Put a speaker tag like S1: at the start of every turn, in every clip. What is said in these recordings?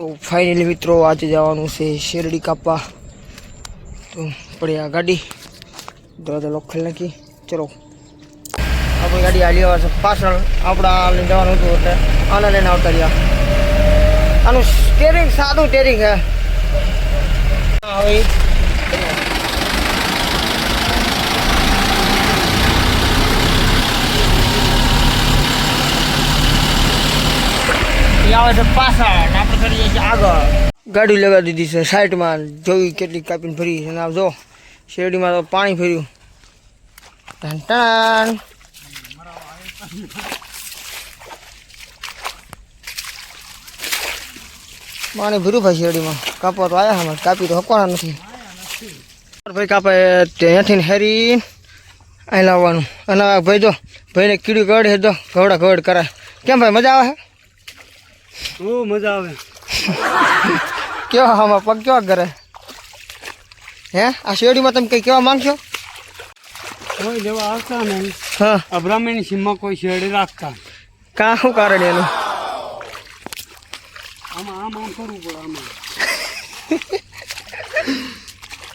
S1: તો ફાઇનલી મિત્રો આજે જવાનું છે શેરડી કાપવા. તો પડી આ ગાડી. દરવાજા લોક ખોલી નાખી. ચલો. આપણી ગાડી હાલી આવે છે પાછળ. આપણા લઈને જવાનું હતું એટલે આને લઈને આવતા રહ્યા. આનું સ્ટેરિંગ સાદું સ્ટેરિંગ હે હવે ઈ આવે છે પાછળ આપણે કરી જઈએ છીએ આગળ. ગાડી લગાવી દીધી છે, સાઈડમાં. જોઈ કેટલી કાપીને ફરી છે. જો, શેરડીમાં તો પાણી ફર્યું. Ton ton. પાણી ભર્યું ભાઈ શેરડીમાં. કાપવા તો આવ્યા હમણાં. કાપી તો હકવાના નથી. ભાઈ કાપે ત્યાંથી હેરી અહીં લાવવાનું અને ભાઈ જો, ભાઈને કીડું કવડ હે તો ઘવડા ઘવડ કરાય. કેમ ભાઈ, મજા આવે?
S2: ઓ મજા આવે.
S1: કેવા હામાં પગ કેવા કરે? હે? આ શેરડીમાં તમે કઈ કેવા માંગશો?
S2: કોઈ લેવા આવતા ને
S1: હા.
S2: આ બ્રાહ્મણની સીમમાં કોઈ શેરડી રાખતા
S1: કા શું કારણ એનું?
S2: આમાં આમ આમ કરવું પડે આમાં.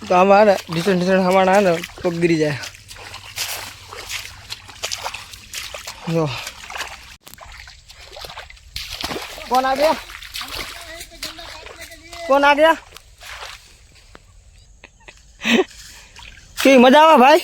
S1: તો આમાં ને ડિસન ડિસન હમણાં ને પગ ગીરી જાય. જો. કોણ आ गया कौन आ गया કેવી મજા આવે ભાઈ?